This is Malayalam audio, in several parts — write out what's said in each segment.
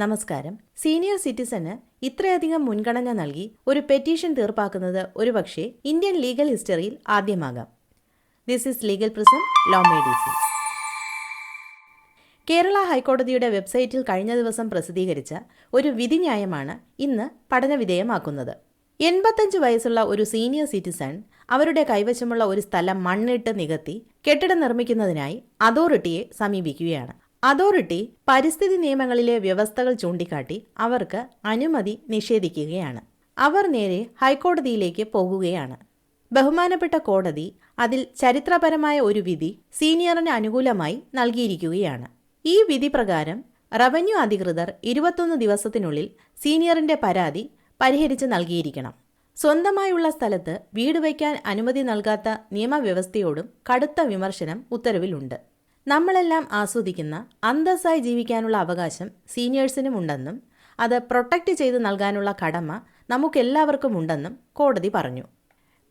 നമസ്കാരം. സീനിയർ സിറ്റിസന് ഇത്രയധികം മുൻഗണന നൽകി ഒരു പെറ്റീഷൻ തീർപ്പാക്കുന്നത് ഒരുപക്ഷെ ഇന്ത്യൻ ലീഗൽ ഹിസ്റ്ററിയിൽ ആദ്യമാകാം. This is legal prism law made easy Kerala ഹൈക്കോടതിയുടെ വെബ്സൈറ്റിൽ കഴിഞ്ഞ ദിവസം പ്രസിദ്ധീകരിച്ച ഒരു വിധിന്യായമാണ് ഇന്ന് പഠനവിധേയമാക്കുന്നത്. എൺപത്തഞ്ച് വയസ്സുള്ള ഒരു സീനിയർ സിറ്റിസൺ അവരുടെ കൈവശമുള്ള ഒരു സ്ഥലം മണ്ണിട്ട് നികത്തി കെട്ടിടം നിർമ്മിക്കുന്നതിനായി അതോറിറ്റിയെ സമീപിക്കുകയാണ്. അതോറിറ്റി പരിസ്ഥിതി നിയമങ്ങളിലെ വ്യവസ്ഥകൾ ചൂണ്ടിക്കാട്ടി അവർക്ക് അനുമതി നിഷേധിക്കുകയാണ്. അവർ നേരെ ഹൈക്കോടതിയിലേക്ക് പോകുകയാണ്. ബഹുമാനപ്പെട്ട കോടതി അതിൽ ചരിത്രപരമായ ഒരു വിധി സീനിയറിന് അനുകൂലമായി നൽകിയിരിക്കുകയാണ്. ഈ വിധി പ്രകാരം റവന്യൂ അധികൃതർ ഇരുപത്തൊന്ന് ദിവസത്തിനുള്ളിൽ സീനിയറിന്റെ പരാതി പരിഹരിച്ച് നൽകിയിരിക്കണം. സ്വന്തമായുള്ള സ്ഥലത്ത് വീട് വയ്ക്കാൻ അനുമതി നൽകാത്ത നിയമവ്യവസ്ഥയോടും കടുത്ത വിമർശനം ഉത്തരവിലുണ്ട്. നമ്മളെല്ലാം ആസ്വദിക്കുന്ന അന്തസ്സായി ജീവിക്കാനുള്ള അവകാശം സീനിയേഴ്സിനും ഉണ്ടെന്നും അത് പ്രൊട്ടക്റ്റ് ചെയ്ത് നൽകാനുള്ള കടമ നമുക്കെല്ലാവർക്കും ഉണ്ടെന്നും കോടതി പറഞ്ഞു.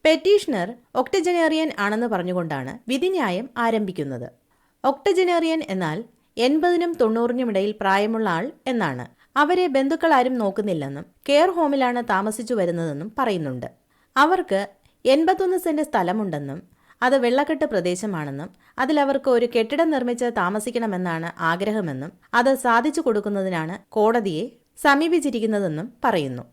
പെറ്റീഷണർ ഒക്ടജനേറിയൻ ആണെന്ന് പറഞ്ഞുകൊണ്ടാണ് വിധിന്യായം ആരംഭിക്കുന്നത്. ഒക്ടജനേറിയൻ എന്നാൽ എൺപതിനും തൊണ്ണൂറിനുമിടയിൽ പ്രായമുള്ള ആൾ എന്നാണ്. അവരെ ബന്ധുക്കൾ ആരും നോക്കുന്നില്ലെന്നും കെയർ ഹോമിലാണ് താമസിച്ചു വരുന്നതെന്നും പറയുന്നുണ്ട്. അവർക്ക് എൺപത്തൊന്ന് സെന്റ് സ്ഥലമുണ്ടെന്നും അത് വെള്ളക്കെട്ട് പ്രദേശമാണെന്നും അതിലവർക്ക് ഒരു കെട്ടിടം നിർമ്മിച്ച് താമസിക്കണമെന്നാണ് ആഗ്രഹമെന്നും അത് സാധിച്ചു കൊടുക്കുന്നതിനാണ് കോടതിയെ സമീപിച്ചിരിക്കുന്നതെന്നും പറയുന്നു.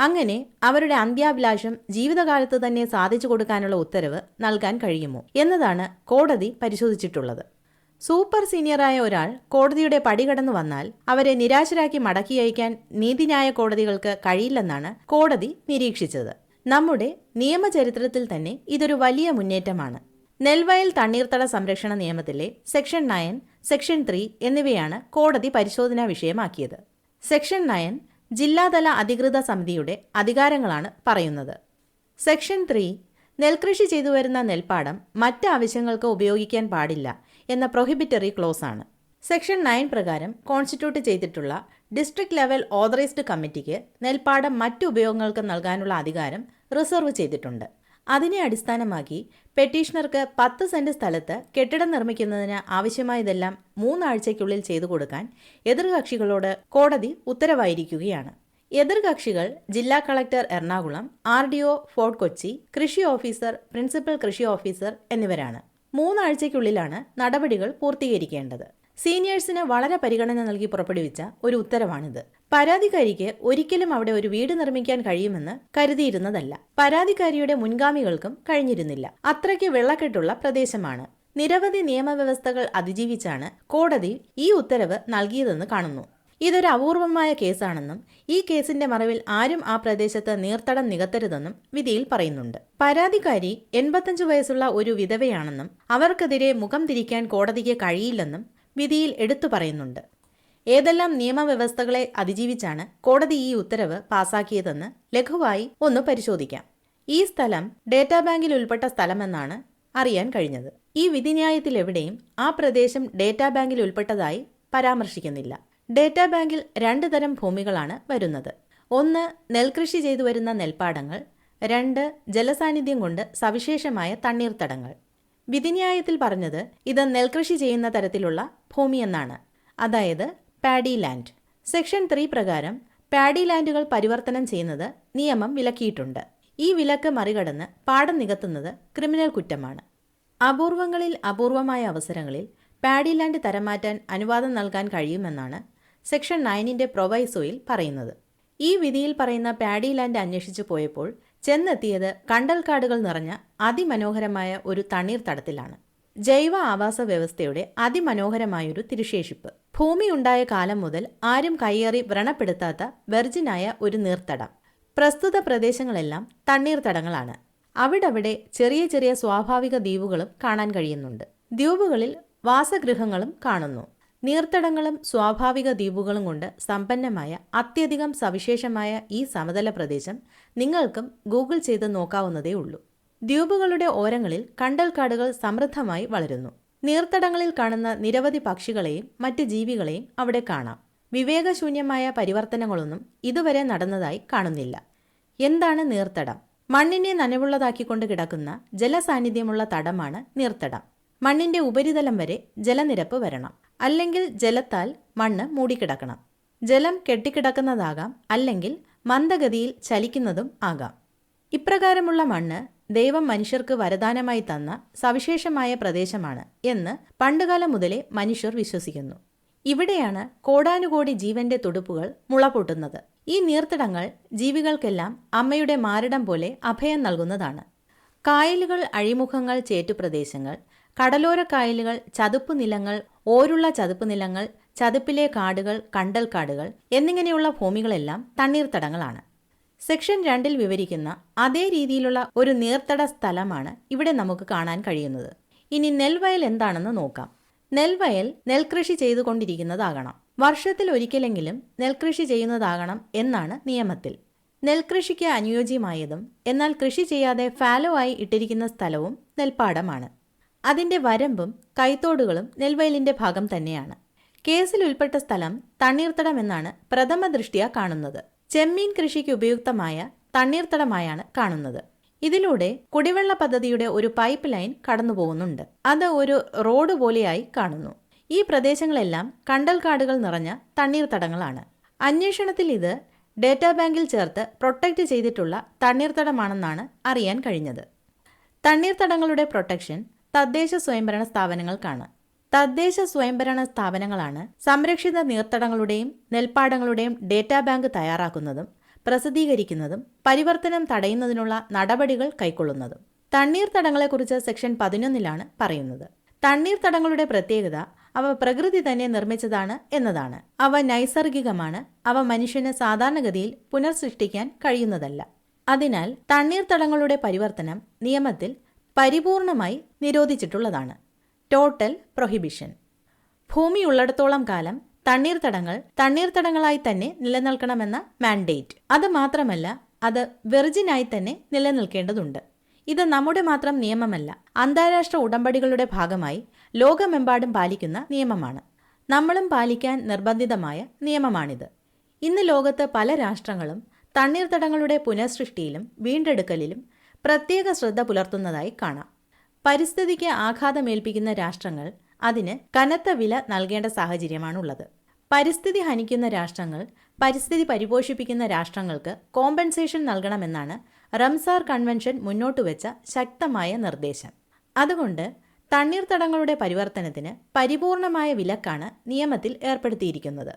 അങ്ങനെ അവരുടെ അന്ത്യാഭിലാഷം ജീവിതകാലത്ത് തന്നെ സാധിച്ചു കൊടുക്കാനുള്ള ഉത്തരവ് നൽകാൻ കഴിയുമോ എന്നതാണ് കോടതി പരിശോധിച്ചിട്ടുള്ളത്. സൂപ്പർ സീനിയറായ ഒരാൾ കോടതിയുടെ പടി കടന്നു വന്നാൽ അവരെ നിരാശരാക്കി മടക്കി അയക്കാൻ നീതിന്യായ കോടതികൾക്ക് കഴിയില്ലെന്നാണ് കോടതി നിരീക്ഷിച്ചത്. നമ്മുടെ നിയമചരിത്രത്തിൽ തന്നെ ഇതൊരു വലിയ മുന്നേറ്റമാണ്. നെൽവയൽ തണ്ണീർത്തട സംരക്ഷണ നിയമത്തിലെ സെക്ഷൻ നയൻ സെക്ഷൻ ത്രീ എന്നിവയാണ് കോടതി പരിശോധനാ വിഷയമാക്കിയത്. സെക്ഷൻ നയൻ ജില്ലാതല അധികൃത സമിതിയുടെ അധികാരങ്ങളാണ് പറയുന്നത്. സെക്ഷൻ ത്രീ നെൽകൃഷി ചെയ്തു വരുന്ന നെൽപ്പാടം മറ്റ് ആവശ്യങ്ങൾക്ക് ഉപയോഗിക്കാൻ പാടില്ല എന്ന പ്രൊഹിബിറ്ററി ക്ലോസ് ആണ്. സെക്ഷൻ നയൻ പ്രകാരം കോൺസ്റ്റിറ്റ്യൂട്ട് ചെയ്തിട്ടുള്ള ഡിസ്ട്രിക്ട് ലെവൽ ഓതറൈസ്ഡ് കമ്മിറ്റിക്ക് നെൽപ്പാടം മറ്റു ഉപയോഗങ്ങൾക്ക് നൽകാനുള്ള അധികാരം റിസർവ് ചെയ്തിട്ടുണ്ട്. അതിനെ അടിസ്ഥാനമാക്കി പെറ്റീഷണർക്ക് പത്ത് സെന്റ് സ്ഥലത്ത് കെട്ടിടം നിർമ്മിക്കുന്നതിന് ആവശ്യമായതെല്ലാം മൂന്നാഴ്ചയ്ക്കുള്ളിൽ ചെയ്തു കൊടുക്കാൻ എതിർകക്ഷികളോട് കോടതി ഉത്തരവായിരിക്കുകയാണ്. എതിർകക്ഷികൾ ജില്ലാ collector Ernakulam R D O Fort Kochi കൃഷി ഓഫീസർ പ്രിൻസിപ്പൽ കൃഷി ഓഫീസർ എന്നിവരാണ്. മൂന്നാഴ്ചയ്ക്കുള്ളിലാണ് നടപടികൾ പൂർത്തീകരിക്കേണ്ടത്. സീനിയേഴ്സിന് വളരെ പരിഗണന നൽകി പുറപ്പെടുവിച്ച ഒരു ഉത്തരവാണിത്. പരാതിക്കാരിക്ക് ഒരിക്കലും അവിടെ ഒരു വീട് നിർമ്മിക്കാൻ കഴിയുമെന്ന് കരുതിയിരുന്നതല്ല. പരാതിക്കാരിയുടെ മുൻഗാമികൾക്കും കഴിഞ്ഞിരുന്നില്ല. അത്രയ്ക്ക് വെള്ളക്കെട്ടുള്ള പ്രദേശമാണ്. നിരവധി നിയമവ്യവസ്ഥകൾ അതിജീവിച്ചാണ് കോടതി ഈ ഉത്തരവ് നൽകിയതെന്ന് കാണുന്നു. ഇതൊരു അപൂർവമായ കേസാണെന്നും ഈ കേസിന്റെ മറവിൽ ആരും ആ പ്രദേശത്ത് നീർത്തടം നികത്തരുതെന്നും വിധിയിൽ പറയുന്നുണ്ട്. പരാതിക്കാരി എൺപത്തഞ്ച് വയസ്സുള്ള ഒരു വിധവയാണെന്നും അവർക്കെതിരെ മുഖം തിരിക്കാൻ കോടതിക്ക് കഴിയില്ലെന്നും വിധിയിൽ എടുത്തു പറയുന്നുണ്ട്. ഏതെല്ലാം നിയമവ്യവസ്ഥകളെ അതിജീവിച്ചാണ് കോടതി ഈ ഉത്തരവ് പാസാക്കിയതെന്ന് ലഘുവായി ഒന്ന് പരിശോധിക്കാം. ഈ സ്ഥലം ഡേറ്റാ ബാങ്കിൽ ഉൾപ്പെട്ട സ്ഥലമെന്നാണ് അറിയാൻ കഴിഞ്ഞത്. ഈ വിധിന്യായത്തിൽ എവിടെയും ആ പ്രദേശം ഡേറ്റാ ബാങ്കിൽ ഉൾപ്പെട്ടതായി പരാമർശിക്കുന്നില്ല. ഡേറ്റാ ബാങ്കിൽ രണ്ട് തരം ഭൂമികളാണ് വരുന്നത്. ഒന്ന് നെൽകൃഷി ചെയ്തു വരുന്ന നെൽപ്പാടങ്ങൾ. രണ്ട് ജലസാന്നിധ്യം കൊണ്ട് സവിശേഷമായ തണ്ണീർത്തടങ്ങൾ. വിധിന്യായത്തിൽ പറഞ്ഞത് ഇത് നെൽകൃഷി ചെയ്യുന്ന തരത്തിലുള്ള ഭൂമി എന്നാണ്. അതായത് പാഡി ലാൻഡ്. സെക്ഷൻ ത്രീ പ്രകാരം പാഡി ലാൻഡുകൾ പരിവർത്തനം ചെയ്യുന്നത് നിയമം വിലക്കിയിട്ടുണ്ട്. ഈ വിലക്ക് മറികടന്ന് പാടം നികത്തുന്നത് ക്രിമിനൽ കുറ്റമാണ്. അപൂർവങ്ങളിൽ അപൂർവമായ അവസരങ്ങളിൽ പാഡി ലാൻഡ് തരമാറ്റാൻ അനുവാദം നൽകാൻ കഴിയുമെന്നാണ് സെക്ഷൻ നയനിന്റെ പ്രൊവൈസോയിൽ പറയുന്നത്. ഈ വിധിയിൽ പറയുന്ന പാഡി ലാൻഡ് അന്വേഷിച്ചു പോയപ്പോൾ ചെന്നെത്തിയത് കണ്ടൽക്കാടുകൾ നിറഞ്ഞ അതിമനോഹരമായ ഒരു തണ്ണീർത്തടത്തിലാണ്. ജൈവ ആവാസ വ്യവസ്ഥയുടെ അതിമനോഹരമായൊരു തിരുശേഷിപ്പ്. ഭൂമി ഉണ്ടായ കാലം മുതൽ ആരും കയ്യേറി വ്രണപ്പെടുത്താത്ത വെർജിനായ ഒരു നീർത്തടം. പ്രസ്തുത പ്രദേശങ്ങളെല്ലാം തണ്ണീർത്തടങ്ങളാണ്. അവിടവിടെ ചെറിയ ചെറിയ സ്വാഭാവിക ദ്വീപുകളും കാണാൻ കഴിയുന്നുണ്ട്. ദ്വീപുകളിൽ വാസഗൃഹങ്ങളും കാണുന്നു. നീർത്തടങ്ങളും സ്വാഭാവിക ദ്വീപുകളും കൊണ്ട് സമ്പന്നമായ അത്യധികം സവിശേഷമായ ഈ സമതല പ്രദേശം നിങ്ങൾക്കും ഗൂഗിൾ ചെയ്ത് നോക്കാവുന്നതേ ഉള്ളൂ. ദ്വീപുകളുടെ ഓരങ്ങളിൽ കണ്ടൽക്കാടുകൾ സമൃദ്ധമായി വളരുന്നു. നീർത്തടങ്ങളിൽ കാണുന്ന നിരവധി പക്ഷികളെയും മറ്റ് ജീവികളെയും അവിടെ കാണാം. വിവേകശൂന്യമായ പരിവർത്തനങ്ങളൊന്നും ഇതുവരെ നടന്നതായി കാണുന്നില്ല. എന്താണ് നീർത്തടം? മണ്ണിനെ നനവുള്ളതാക്കിക്കൊണ്ട് കിടക്കുന്ന ജലസാന്നിധ്യമുള്ള തടമാണ് നീർത്തടം. മണ്ണിന്റെ ഉപരിതലം വരെ ജലനിരപ്പ് വരണം. അല്ലെങ്കിൽ ജലത്താൽ മണ്ണ് മൂടിക്കിടക്കണം. ജലം കെട്ടിക്കിടക്കുന്നതാകാം അല്ലെങ്കിൽ മന്ദഗതിയിൽ ചലിക്കുന്നതും ആകാം. ഇപ്രകാരമുള്ള മണ്ണ് ദൈവം മനുഷ്യർക്ക് വരദാനമായി തന്ന സവിശേഷമായ പ്രദേശമാണ് എന്ന് പണ്ടുകാലം മുതലേ മനുഷ്യർ വിശ്വസിക്കുന്നു. ഇവിടെയാണ് കോടാനുകോടി ജീവന്റെ തുടുപ്പുകൾ മുളപൊട്ടുന്നത്. ഈ നീർത്തടങ്ങൾ ജീവികൾക്കെല്ലാം അമ്മയുടെ മാരടം പോലെ അഭയം നൽകുന്നതാണ്. കായലുകൾ അഴിമുഖങ്ങൾ ചേറ്റുപ്രദേശങ്ങൾ കടലോര കായലുകൾ ചതുപ്പ് നിലങ്ങൾ ഓരുള്ള ചതുപ്പ് നിലങ്ങൾ ചതുപ്പിലെ കാടുകൾ കണ്ടൽ കാടുകൾ എന്നിങ്ങനെയുള്ള ഭൂമികളെല്ലാം തണ്ണീർത്തടങ്ങളാണ്. സെക്ഷൻ രണ്ടിൽ വിവരിക്കുന്ന അതേ രീതിയിലുള്ള ഒരു നീർത്തട സ്ഥലമാണ് ഇവിടെ നമുക്ക് കാണാൻ കഴിയുന്നത്. ഇനി നെൽവയൽ എന്താണെന്ന് നോക്കാം. നെൽവയൽ നെൽകൃഷി ചെയ്തുകൊണ്ടിരിക്കുന്നതാകണം. വർഷത്തിൽ ഒരിക്കലെങ്കിലും നെൽകൃഷി ചെയ്യുന്നതാകണം എന്നാണ് നിയമത്തിൽ. നെൽകൃഷിക്ക് അനുയോജ്യമായതും എന്നാൽ കൃഷി ചെയ്യാതെ ഫാലോ ആയി ഇട്ടിരിക്കുന്ന സ്ഥലവും നെൽപ്പാടമാണ്. അതിന്റെ വരമ്പും കൈത്തോടുകളും നെൽവയലിന്റെ ഭാഗം തന്നെയാണ്. കേസിൽ ഉൾപ്പെട്ട സ്ഥലം തണ്ണീർത്തടം എന്നാണ് പ്രഥമ ദൃഷ്ടിയ കാണുന്നത്. ചെമ്മീൻ കൃഷിക്ക് ഉപയുക്തമായ തണ്ണീർത്തടമായാണ് കാണുന്നത്. ഇതിലൂടെ കുടിവെള്ള പദ്ധതിയുടെ ഒരു പൈപ്പ് ലൈൻ കടന്നുപോകുന്നുണ്ട്. അത് ഒരു റോഡ് പോലെയായി കാണുന്നു. ഈ പ്രദേശങ്ങളെല്ലാം കണ്ടൽക്കാടുകൾ നിറഞ്ഞ തണ്ണീർത്തടങ്ങളാണ്. അന്വേഷണത്തിൽ ഇത് ഡേറ്റാ ബാങ്കിൽ ചേർത്ത് പ്രൊട്ടക്റ്റ് ചെയ്തിട്ടുള്ള തണ്ണീർത്തടമാണെന്നാണ് അറിയാൻ കഴിഞ്ഞത്. തണ്ണീർത്തടങ്ങളുടെ പ്രൊട്ടക്ഷൻ തദ്ദേശ സ്വയംഭരണ സ്ഥാപനങ്ങൾക്കാണ് തദ്ദേശ സ്വയംഭരണ സ്ഥാപനങ്ങളാണ് സംരക്ഷിത നീർത്തടങ്ങളുടെയും നെൽപ്പാടങ്ങളുടെയും ഡേറ്റാ ബാങ്ക് തയ്യാറാക്കുന്നതും പ്രസിദ്ധീകരിക്കുന്നതും പരിവർത്തനം തടയുന്നതിനുള്ള നടപടികൾ കൈക്കൊള്ളുന്നതും. തണ്ണീർത്തടങ്ങളെക്കുറിച്ച് സെക്ഷൻ പതിനൊന്നിലാണ് പറയുന്നത്. തണ്ണീർത്തടങ്ങളുടെ പ്രത്യേകത അവ പ്രകൃതി തന്നെ നിർമ്മിച്ചതാണ് എന്നതാണ്. അവ നൈസർഗികമാണ്. അവ മനുഷ്യന് സാധാരണഗതിയിൽ പുനർസൃഷ്ടിക്കാൻ കഴിയുന്നതല്ല. അതിനാൽ തണ്ണീർത്തടങ്ങളുടെ പരിവർത്തനം നിയമത്തിൽ പരിപൂർണമായി നിരോധിച്ചിട്ടുള്ളതാണ്. ടോട്ടൽ പ്രൊഹിബിഷൻ ഭൂമി ഉള്ളിടത്തോളം കാലം തണ്ണീർത്തടങ്ങൾ തണ്ണീർത്തടങ്ങളായി തന്നെ നിലനിൽക്കണമെന്ന മാൻഡേറ്റ് അത് മാത്രമല്ല അത് വെർജിനായി തന്നെ നിലനിൽക്കേണ്ടതുണ്ട്. ഇത് നമ്മുടെ മാത്രം നിയമമല്ല അന്താരാഷ്ട്ര ഉടമ്പടികളുടെ ഭാഗമായി ലോകമെമ്പാടും പാലിക്കുന്ന നിയമമാണ്. നമ്മളും പാലിക്കാൻ നിർബന്ധിതമായ നിയമമാണിത്. ഇന്ന് ലോകത്ത് പല രാഷ്ട്രങ്ങളും തണ്ണീർത്തടങ്ങളുടെ പുനഃസൃഷ്ടിയിലും വീണ്ടെടുക്കലിലും പ്രത്യേക ശ്രദ്ധ പുലർത്തുന്നതായി കാണാം. പരിസ്ഥിതിക്ക് ആഘാതമേൽപ്പിക്കുന്ന രാഷ്ട്രങ്ങൾ അതിന് കനത്ത വില നൽകേണ്ട സാഹചര്യമാണുള്ളത്. പരിസ്ഥിതി ഹനിക്കുന്ന രാഷ്ട്രങ്ങൾ പരിസ്ഥിതി പരിപോഷിപ്പിക്കുന്ന രാഷ്ട്രങ്ങൾക്ക് കോമ്പൻസേഷൻ നൽകണമെന്നാണ് റംസാർ കൺവെൻഷൻ മുന്നോട്ട് വെച്ച ശക്തമായ നിർദ്ദേശം. അതുകൊണ്ട് തണ്ണീർത്തടങ്ങളുടെ പരിവർത്തനത്തിന് പരിപൂർണമായ വിലക്കാണ് നിയമത്തിൽ ഏർപ്പെടുത്തിയിരിക്കുന്നത്.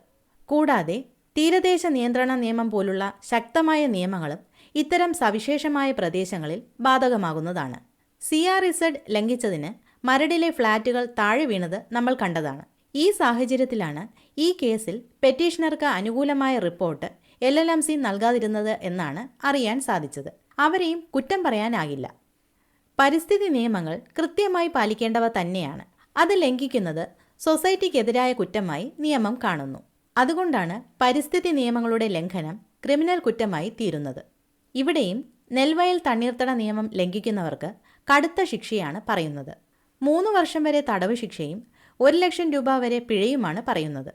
കൂടാതെ തീരദേശ നിയന്ത്രണ നിയമം പോലുള്ള ശക്തമായ നിയമങ്ങളും ഇത്തരം സവിശേഷമായ പ്രദേശങ്ങളിൽ ബാധകമാകുന്നതാണ്. സി ആർ ഇസഡ് ലംഘിച്ചതിന് മരടിലെ ഫ്ളാറ്റുകൾ താഴെ വീണത് നമ്മൾ കണ്ടതാണ്. ഈ സാഹചര്യത്തിലാണ് ഈ കേസിൽ പെറ്റീഷണർക്ക് അനുകൂലമായ report L L M C നൽകാതിരുന്നത് എന്നാണ് അറിയാൻ സാധിച്ചത്. അവരെയും കുറ്റം പറയാനാകില്ല. പരിസ്ഥിതി നിയമങ്ങൾ കൃത്യമായി പാലിക്കേണ്ടവ തന്നെയാണ്. അത് ലംഘിക്കുന്നത് സൊസൈറ്റിക്കെതിരായ കുറ്റമായി നിയമം കാണുന്നു. അതുകൊണ്ടാണ് പരിസ്ഥിതി നിയമങ്ങളുടെ ലംഘനം ക്രിമിനൽ കുറ്റമായി തീരുന്നത്. ഇവിടെയും നെൽവയൽ തണ്ണീർത്തട നിയമം ലംഘിക്കുന്നവർക്ക് കടുത്ത ശിക്ഷയാണ് പറയുന്നത്. മൂന്ന് വർഷം വരെ തടവ് ശിക്ഷയും ഒരു ലക്ഷം രൂപ വരെ പിഴയുമാണ് പറയുന്നത്.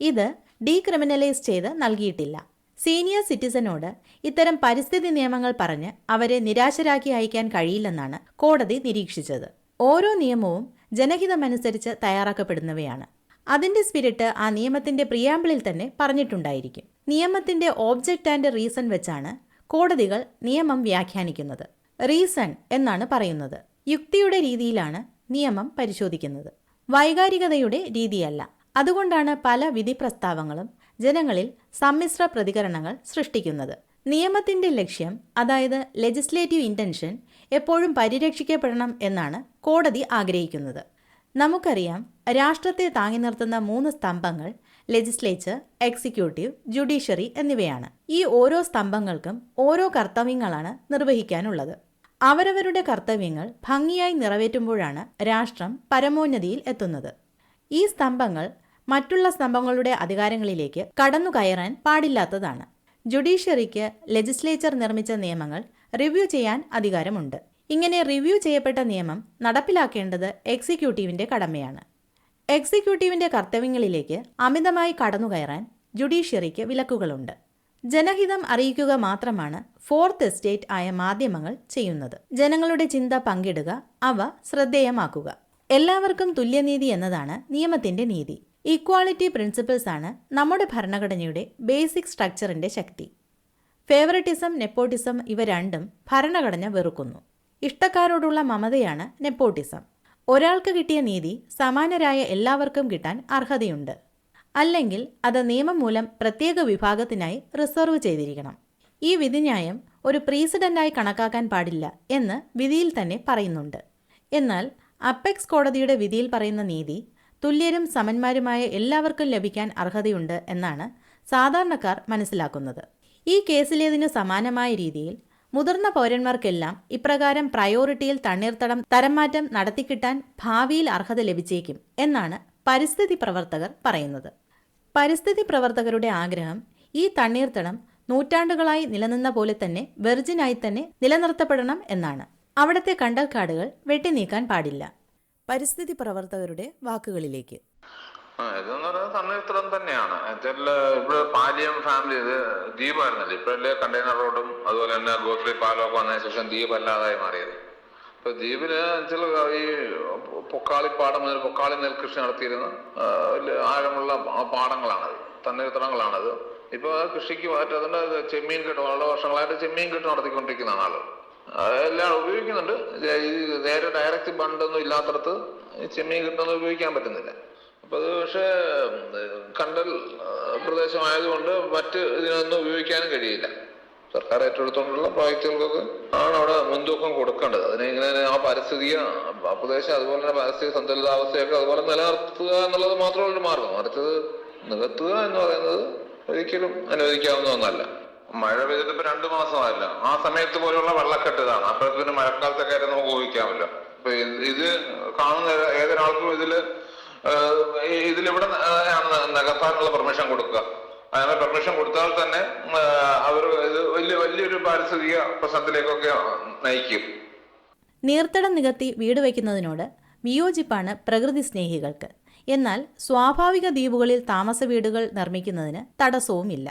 ഇത് ഡീക്രിമിനലൈസ് ചെയ്ത് നൽകിയിട്ടില്ല. സീനിയർ സിറ്റിസനോട് ഇത്തരം പരിസ്ഥിതി നിയമങ്ങൾ പറഞ്ഞ് അവരെ നിരാശരാക്കി അയക്കാൻ കഴിയില്ലെന്നാണ് കോടതി നിരീക്ഷിച്ചത്. ഓരോ നിയമവും ജനഹിതമനുസരിച്ച് തയ്യാറാക്കപ്പെടുന്നവയാണ്. അതിന്റെ സ്പിരിറ്റ് ആ നിയമത്തിന്റെ പ്രിയാമ്പിളിൽ തന്നെ പറഞ്ഞിട്ടുണ്ടായിരിക്കും. നിയമത്തിന്റെ ഓബ്ജക്റ്റ് ആൻഡ് റീസൺ വെച്ചാണ് കോടതികൾ നിയമം വ്യാഖ്യാനിക്കുന്നത്. റീസൺ എന്നാണ് പറയുന്നത്. യുക്തിയുടെ രീതിയിലാണ് നിയമം പരിശോധിക്കുന്നത്. വൈകാരികതയുടെ രീതിയല്ല. അതുകൊണ്ടാണ് പല വിധി പ്രസ്താവങ്ങളും ജനങ്ങളിൽ സമ്മിശ്ര പ്രതികരണങ്ങൾ സൃഷ്ടിക്കുന്നത്. നിയമത്തിന്റെ ലക്ഷ്യം അതായത് ലെജിസ്ലേറ്റീവ് ഇന്റൻഷൻ എപ്പോഴും പരിരക്ഷിക്കപ്പെടണം എന്നാണ് കോടതി ആഗ്രഹിക്കുന്നത്. നമുക്കറിയാം രാഷ്ട്രത്തെ താങ്ങി നിർത്തുന്ന മൂന്ന് സ്തംഭങ്ങൾ ലെജിസ്ലേച്ചർ എക്സിക്യൂട്ടീവ് ജുഡീഷ്യറി എന്നിവയാണ്. ഈ ഓരോ സ്തംഭങ്ങൾക്കും ഓരോ കർത്തവ്യങ്ങളാണ് നിർവഹിക്കാനുള്ളത്. അവരവരുടെ കർത്തവ്യങ്ങൾ ഭംഗിയായി നിറവേറ്റുമ്പോഴാണ് രാഷ്ട്രം പരമോന്നതിയിൽ എത്തുന്നത്. ഈ സ്തംഭങ്ങൾ മറ്റുള്ള സ്തംഭങ്ങളുടെ അധികാരങ്ങളിലേക്ക് കടന്നു കയറാൻ പാടില്ലാത്തതാണ്. ജുഡീഷ്യറിക്ക് ലെജിസ്ലേച്ചർ നിർമ്മിച്ച നിയമങ്ങൾ റിവ്യൂ ചെയ്യാൻ അധികാരമുണ്ട്. ഇങ്ങനെ റിവ്യൂ ചെയ്യപ്പെട്ട നിയമം നടപ്പിലാക്കേണ്ടത് എക്സിക്യൂട്ടീവിന്റെ കടമയാണ്. എക്സിക്യൂട്ടീവിന്റെ കർത്തവ്യങ്ങളിലേക്ക് അമിതമായി കടന്നുകയറാൻ ജുഡീഷ്യറിക്ക് വിലക്കുകളുണ്ട്. ജനഹിതം അറിയിക്കുക മാത്രമാണ് ഫോർത്ത് എസ്റ്റേറ്റ് ആയ മാധ്യമങ്ങൾ ചെയ്യുന്നത്. ജനങ്ങളുടെ ചിന്ത പങ്കിടുക അവ ശ്രദ്ധേയമാക്കുക. എല്ലാവർക്കും തുല്യനീതി എന്നതാണ് നിയമത്തിന്റെ നീതി. ഈക്വാളിറ്റി പ്രിൻസിപ്പിൾസ് ആണ് നമ്മുടെ ഭരണഘടനയുടെ ബേസിക് സ്ട്രക്ചറിന്റെ ശക്തി. ഫേവറിറ്റിസം നെപ്പോട്ടിസം ഇവ രണ്ടും ഭരണഘടന വെറുക്കുന്നു. ഇഷ്ടക്കാരോടുള്ള മമതയാണ് നെപ്പോട്ടിസം. ഒരാൾക്ക് കിട്ടിയ നീതി സമാനരായ എല്ലാവർക്കും കിട്ടാൻ അർഹതയുണ്ട്. അല്ലെങ്കിൽ അത് നിയമം മൂലം പ്രത്യേക വിഭാഗത്തിനായി റിസർവ് ചെയ്തിരിക്കണം. ഈ വിധിന്യായം ഒരു പ്രീസിഡന്റായി കണക്കാക്കാൻ പാടില്ല എന്ന് വിധിയിൽ തന്നെ പറയുന്നുണ്ട്. എന്നാൽ അപ്പെക്സ് കോടതിയുടെ വിധിയിൽ പറയുന്ന നീതി തുല്യരും സമന്മാരുമായ എല്ലാവർക്കും ലഭിക്കാൻ അർഹതയുണ്ട് എന്നാണ് സാധാരണക്കാർ മനസ്സിലാക്കുന്നത്. ഈ കേസിലേതിന് സമാനമായ രീതിയിൽ മുതിർന്ന പൗരന്മാർക്കെല്ലാം ഇപ്രകാരം പ്രയോറിറ്റിയിൽ തണ്ണീർത്തടം തരംമാറ്റം നടത്തിക്കിട്ടാൻ ഭാവിയിൽ അർഹത ലഭിച്ചേക്കും എന്നാണ് പരിസ്ഥിതി പ്രവർത്തകർ പറയുന്നത്. പരിസ്ഥിതി പ്രവർത്തകരുടെ ആഗ്രഹം ഈ തണ്ണീർത്തടം നൂറ്റാണ്ടുകളായി നിലനിന്ന പോലെ തന്നെ വെർജിനായി തന്നെ നിലനിർത്തപ്പെടണം എന്നാണ്. അവിടത്തെ കണ്ടൽക്കാടുകൾ വെട്ടിനീക്കാൻ പാടില്ല. പരിസ്ഥിതി പ്രവർത്തകരുടെ വാക്കുകളിലേക്ക്. ആ, ഇതെന്ന് പറയുന്നത് തണ്ണീർത്തടം തന്നെയാണ്. എന്നുവെച്ചാൽ ഇവിടെ പാലിയം ഫാമിലി ഇത് ദ്വീപായിരുന്നല്ലോ? ഇപ്പോഴല്ലേ കണ്ടെയ്നർ റോഡും അതുപോലെ തന്നെ ഗോഫ്രി പാലം ഒക്കെ വന്നതിന് ശേഷം ദ്വീപ് അല്ലാതായി മാറിയത്. ഇപ്പൊ ദ്വീപിന് ചില ഈ പൊക്കാളിപ്പാടം മുതൽ പൊക്കാളി നെൽകൃഷി നടത്തിയിരുന്ന ആഴമുള്ള പാടങ്ങളാണത്. തണ്ണീർത്തടങ്ങളാണത് ഇപ്പൊ കൃഷിക്ക് മാറ്റതിന്റെ ചെമ്മീൻ കെട്ട് വളരെ വർഷങ്ങളായിട്ട് ചെമ്മീൻ കെട്ട് നടത്തിക്കൊണ്ടിരിക്കുന്നതാണ് ആൾ. എല്ലാം ഉപയോഗിക്കുന്നുണ്ട്. നേരെ ഡയറക്റ്റ് ബണ്ടൊന്നും ഇല്ലാത്തടത്ത് ചെമ്മീൻ കെട്ടൊന്നും ഉപയോഗിക്കാൻ പറ്റുന്നില്ല. അപ്പൊ അത് പക്ഷേ കണ്ടൽ പ്രദേശമായതുകൊണ്ട് മറ്റ് ഇതിനൊന്നും ഉപയോഗിക്കാനും കഴിയില്ല. സർക്കാർ ഏറ്റെടുത്തുകൊണ്ടുള്ള പ്രോജക്റ്റുകൾക്കൊക്കെ ആണ് അവിടെ മുൻതൂക്കം കൊടുക്കേണ്ടത്. അതിനെ ഇങ്ങനെ ആ പരിസ്ഥിതിയ ആ പ്രദേശം അതുപോലെ തന്നെ പരിസ്ഥിതി സന്തുലിതാവസ്ഥയൊക്കെ അതുപോലെ നിലനിർത്തുക എന്നുള്ളത് മാത്രമല്ല ഒരു മാർഗം. മറിച്ചത് നികത്തുക എന്ന് പറയുന്നത് ഒരിക്കലും അനുവദിക്കാവുന്ന ഒന്നല്ല. മഴ പെയ്തിട്ട് ഇപ്പൊ രണ്ടു മാസമായില്ല. ആ സമയത്ത് പോലുള്ള വെള്ളക്കെട്ട് ഇതാണ്. അപ്പോഴത്തേന് മഴക്കാലത്തെ കാര്യം നമുക്ക് ഊഹിക്കാമല്ലോ. ഇത് കാണുന്ന ഏതൊരാൾക്കും ഇതിൽ ഇതിലിവിടെ നികത്താനുള്ള പെർമിഷൻ കൊടുക്കുക. അങ്ങനെ പെർമിഷൻ കൊടുത്താൽ തന്നെ അവർ ഇത് വലിയ വലിയൊരു പാരിസ്ഥിതിക പ്രശ്നത്തിലേക്കൊക്കെ നയിക്കും. നീർത്തടം നികത്തി വീട് വയ്ക്കുന്നതിനോട് വിയോജിപ്പാണ് പ്രകൃതി സ്നേഹികൾക്ക്. എന്നാൽ സ്വാഭാവിക ദ്വീപുകളിൽ താമസ വീടുകൾ നിർമ്മിക്കുന്നതിന് തടസ്സവുമില്ല.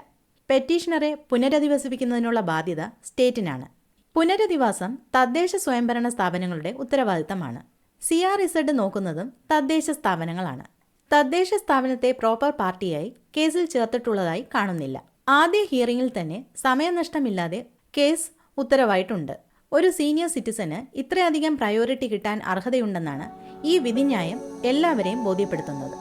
പെറ്റീഷണറെ പുനരധിവസിപ്പിക്കുന്നതിനുള്ള ബാധ്യത സ്റ്റേറ്റിനാണ്. പുനരധിവാസം തദ്ദേശ സ്വയംഭരണ സ്ഥാപനങ്ങളുടെ ഉത്തരവാദിത്തമാണ്. സി ആർ ഇസഡ് നോക്കുന്നതും തദ്ദേശ സ്ഥാപനങ്ങളാണ്. തദ്ദേശ സ്ഥാപനത്തെ പ്രോപ്പർ പാർട്ടിയായി കേസിൽ ചേർത്തിട്ടുള്ളതായി കാണുന്നില്ല. ആദ്യ ഹിയറിംഗിൽ തന്നെ സമയനഷ്ടമില്ലാതെ കേസ് ഉത്തരവായിട്ടുണ്ട്. ഒരു സീനിയർ സിറ്റിസന് ഇത്രയധികം പ്രയോറിറ്റി കിട്ടാൻ അർഹതയുണ്ടെന്നാണ് ഈ വിധിന്യായം എല്ലാവരെയും ബോധ്യപ്പെടുത്തുന്നത്.